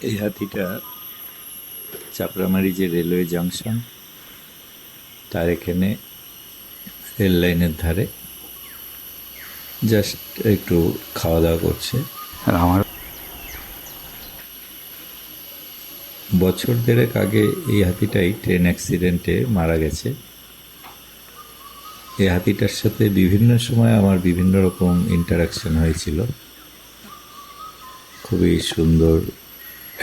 এই হাতিটা চাপড়ামারি যে railway junction তার এখানে রেল লাইনের ধারে জাস্ট একটু খাওয়া দাওয়া করছে। আর আমার বছর দেড়েক আগে এই হাতিটাই ট্রেন অ্যাক্সিডেন্টে মারা গেছে। এই হাতিটার সাথে বিভিন্ন সময় আমার বিভিন্ন রকম ইন্টারাকশন হয়েছিল। খুবই সুন্দর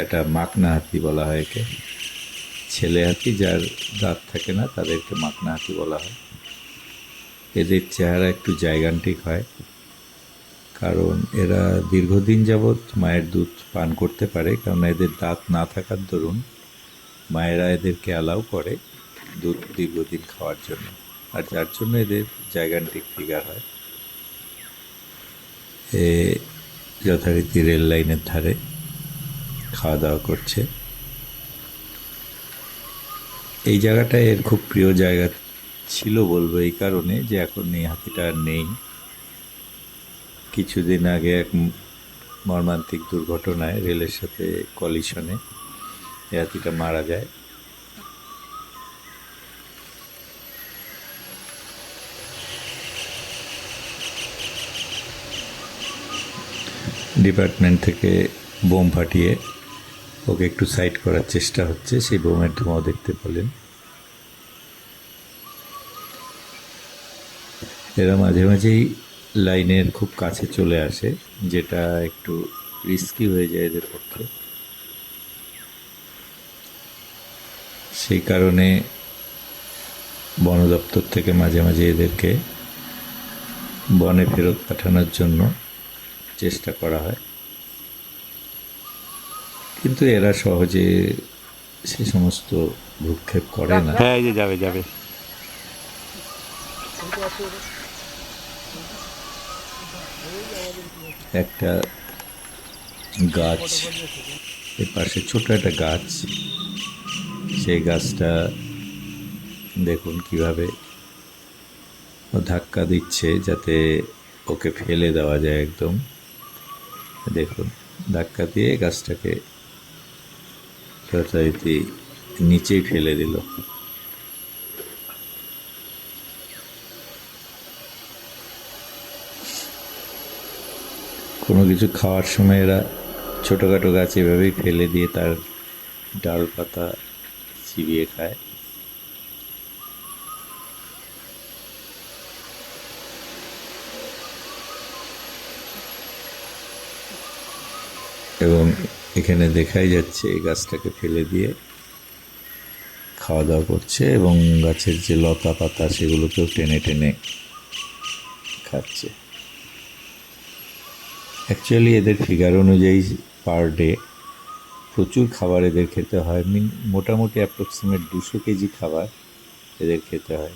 একটা মাকনা হাতি বলা হয় একে। ছেলে হাতি যার দাঁত থাকে না, তাদেরকে মাকনা হাতি বলা হয়। এদের চেহারা একটু জায়গান্টিক হয়, কারণ এরা দীর্ঘদিন যাবৎ মায়ের দুধ পান করতে পারে, কারণ এদের দাঁত না থাকার দরুন মায়েরা এদেরকে অ্যালাউ করে দুধ দীর্ঘদিন খাওয়ার জন্য। আর যার জন্য এদের জায়গান্টিক ফিগার হয়। এ যথারীতি রেল লাইনের ধারে খাওয়া দাওয়া করছে। এই জায়গাটা এর খুব প্রিয় জায়গা ছিল বলব এই কারণে যে এখন এই হাতিটা আর নেই। কিছুদিন আগে এক মর্মান্তিক দুর্ঘটনায় রেলের সাথে কলিশনে এই হাতিটা মারা যায়। ডিপার্টমেন্ট থেকে বোম ফাটিয়ে ওকে একটু সাইড করার চেষ্টা হচ্ছে, সেই বোমের ধোঁয়াও দেখতে পেলেন। এরা মাঝে মাঝেই লাইনের খুব কাছে চলে আসে, যেটা একটু রিস্কি হয়ে যায় এদের পক্ষে। সেই কারণে বন দপ্তর থেকে মাঝে মাঝে এদেরকে বনে ফেরত পাঠানোর জন্য চেষ্টা করা হয়। কিন্তু এরা সহজে সে সমস্ত ভ্রুক্ষেপ করে না। হ্যাঁ যে যাবে যাবে। একটা গাছ এর পাশে ছোট একটা গাছ। সেই গাছটা দেখুন কীভাবে ও ধাক্কা দিচ্ছে যাতে ওকে ফেলে দেওয়া যায় একদম। দেখুন ধাক্কা দিয়ে গাছটাকে যথারীতি নিচেই ফেলে দিল। কোনো কিছু খাওয়ার সময় এরা ছোটোখাটো গাছ এভাবেই ফেলে দিয়ে তার ডাল পাতা চিবিয়ে খায়। এবং এখানে দেখাই যাচ্ছে এই গাছটাকে ফেলে দিয়ে। খাওয়া দাওয়া করছে এবং গাছের যে লতা পাতা, সেগুলোকেও টেনে টেনে খাচ্ছে। অ্যাকচুয়ালি এদের ফিগার অনুযায়ী পার ডে প্রচুর খাবার এদের খেতে হয়। মিন মোটামুটি অ্যাপ্রক্সিমেট দুশো কেজি খাবার এদের খেতে হয়।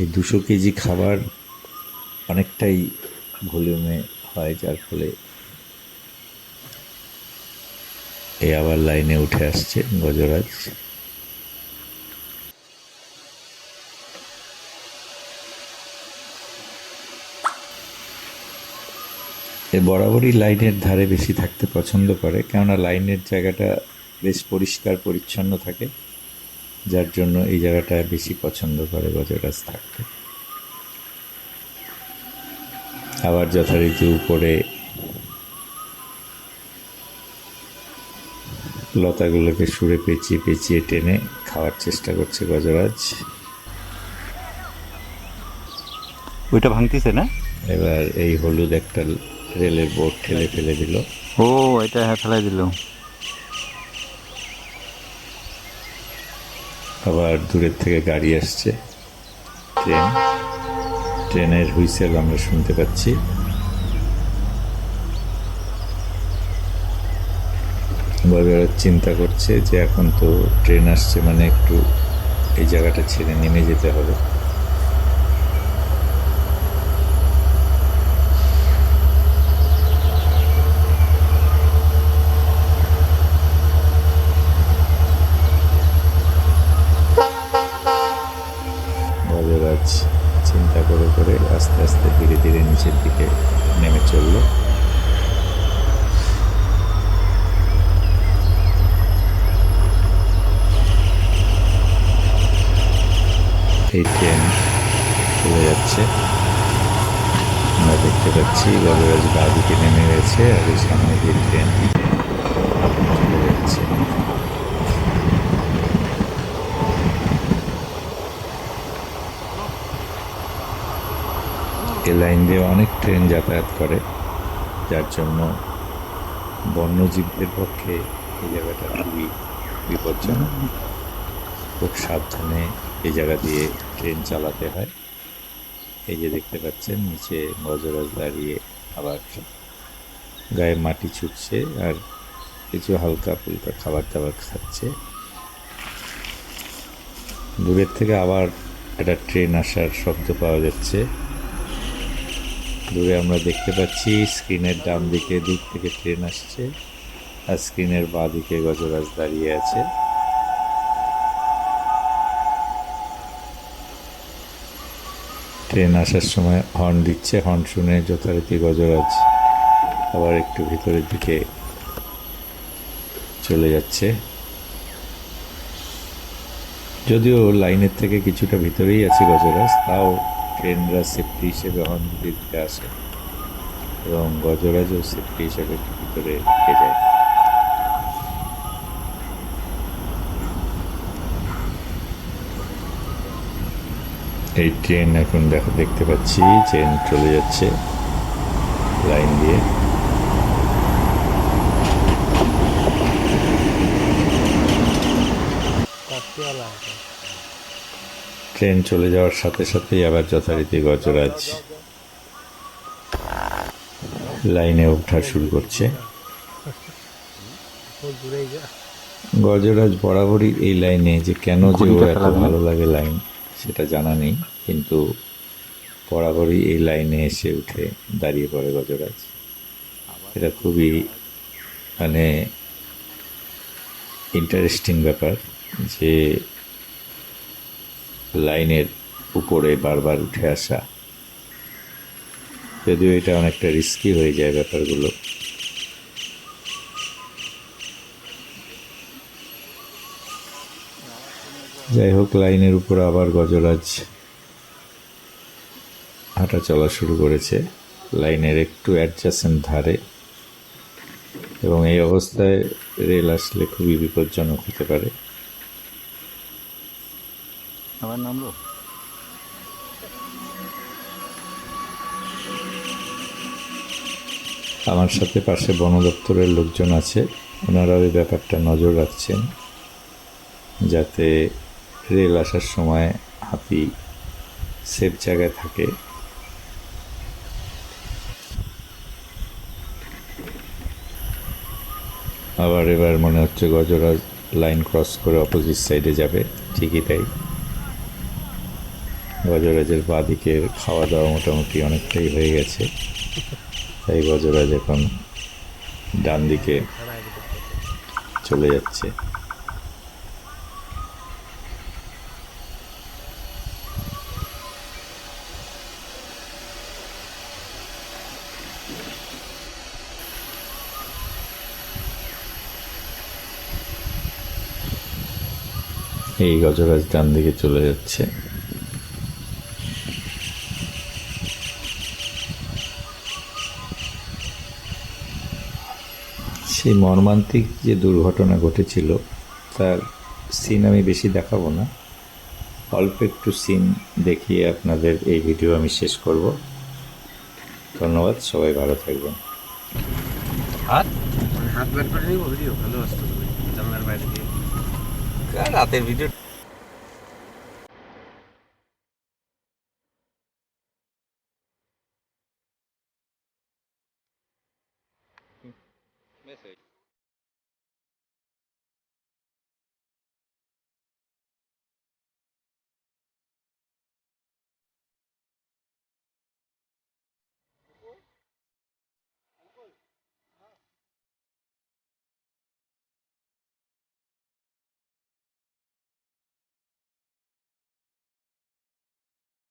এই দুশো কেজি খাবার অনেকটাই ভলিউমে হয়, যার ফলে এই আবার লাইনে উঠে আসছে গজরাজ। এ বরাবরই লাইনের ধারে বেশি থাকতে পছন্দ করে, কেননা লাইনের জায়গাটা বেশ পরিষ্কার, পরিচ্ছন্ন থাকে, যার জন্য এই জায়গাটা বেশি পছন্দ করে গজরাজ থাকতে। আবার যথারীতি উপরে লতাগুলোকে সুরে পেঁচিয়ে পেঁচিয়ে টেনে খাওয়ার চেষ্টা করছে গজরাজ। ওইটা ভাঙতিছে না? এবার এই হলুদ একটা রেলের বোর্ড ঠেলে ফেলে দিল। ও এটা হ্যাঁ ফেলাই দিল। আবার দূরের থেকে গাড়ি আসছে। ট্রেন। ট্রেনের হুইসেল আমরা শুনতে পাচ্ছি। বাজার চিন্তা করছে যে এখন তো ট্রেন আসছে মানে একটু এই জায়গাটা ছেড়ে নেমে যেতে হবে বজরাজ চিন্তা করে করে আস্তে আস্তে ধীরে ধীরে নিচের দিকে নেমে চলল এই ট্রেন চলে যাচ্ছে আমরা দেখতে পাচ্ছি গজরাজ বাঁ দিকে নেমে গেছে, আর এই সামনে দিয়ে ট্রেন। যাচ্ছে এ লাইন দিয়ে অনেক ট্রেন যাতায়াত করে, যার জন্য বন্যজীবদের পক্ষে এই জায়গাটা খুবই বিপজ্জনক। খুব সাবধানে এই জায়গা দিয়ে ট্রেন চালাতে হয়। এই যে দেখতে পাচ্ছেন, নিচে গজরাজ দাঁড়িয়ে আবার গায়ে মাটি ছুটছে আর কিছু হালকা ফুলকা খাবার দাবার খাচ্ছে। দূরের থেকে আবার একটা ট্রেন আসার শব্দ পাওয়া যাচ্ছে। দূরে আমরা দেখতে পাচ্ছি স্ক্রিনের ডান দিকে দিক থেকে ট্রেন আসছে আর স্ক্রিনের বাঁ দিকে গজরাজ দাঁড়িয়ে আছে। ট্রেন আসার সময় হর্ন দিচ্ছে হর্ন শুনে যথারীতি গজরাজ আবার একটু ভিতরের দিকে চলে যাচ্ছে। যদিও লাইনের থেকে কিছুটা ভিতরেই আছে গজরাজ, তাও ট্রেনরা সেফটি হিসেবে হর্ন দিতে আসে এবং গজরাজও সেফটি হিসেবে একটু ভিতরে যায়। এই ট্রেন এখন দেখো দেখতে পাচ্ছি ট্রেন চলে যাচ্ছে লাইন দিয়ে। ট্রেন চলে যাওয়ার সাথে সাথেই আবার যথারীতি গজরাজ লাইনে ওঠা শুরু করছে। গজরাজ বরাবরই এই লাইনে যে কেন যে ও এত ভালো লাগে লাইন সেটা জানা নেই, কিন্তু বরাবরই এই লাইনে এসে উঠে দাঁড়িয়ে পড়ে গজরাজ। এটা খুবই মানে ইন্টারেস্টিং ব্যাপার যে লাইনের উপরে বারবার উঠে আসা, যদিও এটা অনেকটা রিস্কি হয়ে যায় ব্যাপারগুলো। যাই হোক লাইনের উপর আবার গজরাজ হাঁটা চলা শুরু করেছে। লাইনের একটু অ্যাডজাসেন্ট ধারে। এবং এই অবস্থায় রেল আসলে খুবই বিপজ্জনক হতে পারে। আবার নামলো আমার সাথে পাশে বন দপ্তরের লোকজন আছে। ওনারা ওই ব্যাপারটা নজর রাখছেন। যাতে রেল আসার সময় হাতি সেফ জায়গায় থাকে। আবার এবার মনে হচ্ছে গজরাজ লাইন ক্রস করে অপোজিট সাইডে যাবে, ঠিকই তাই। গজরাজের বাদিকের খাওয়া দাওয়া মোটামুটি অনেকটাই হয়ে গেছে। তাই গজরাজ এখন ডান দিকে চলে যাচ্ছে। এই গজরাজ ডান দিকে চলে যাচ্ছে। সেই মর্মান্তিক যে দুর্ঘটনা ঘটেছিল তার সিন আমি বেশি দেখাবো না। অল্প একটু সিন দেখিয়ে আপনাদের এই ভিডিও আমি শেষ করব। ধন্যবাদ সবাই ভালো থাকবেন। হাত মানে হাত বের করে নিব? ভিডিও? ভালো আসতো জানলার বাইরে দিয়ে রাতের ভিডিও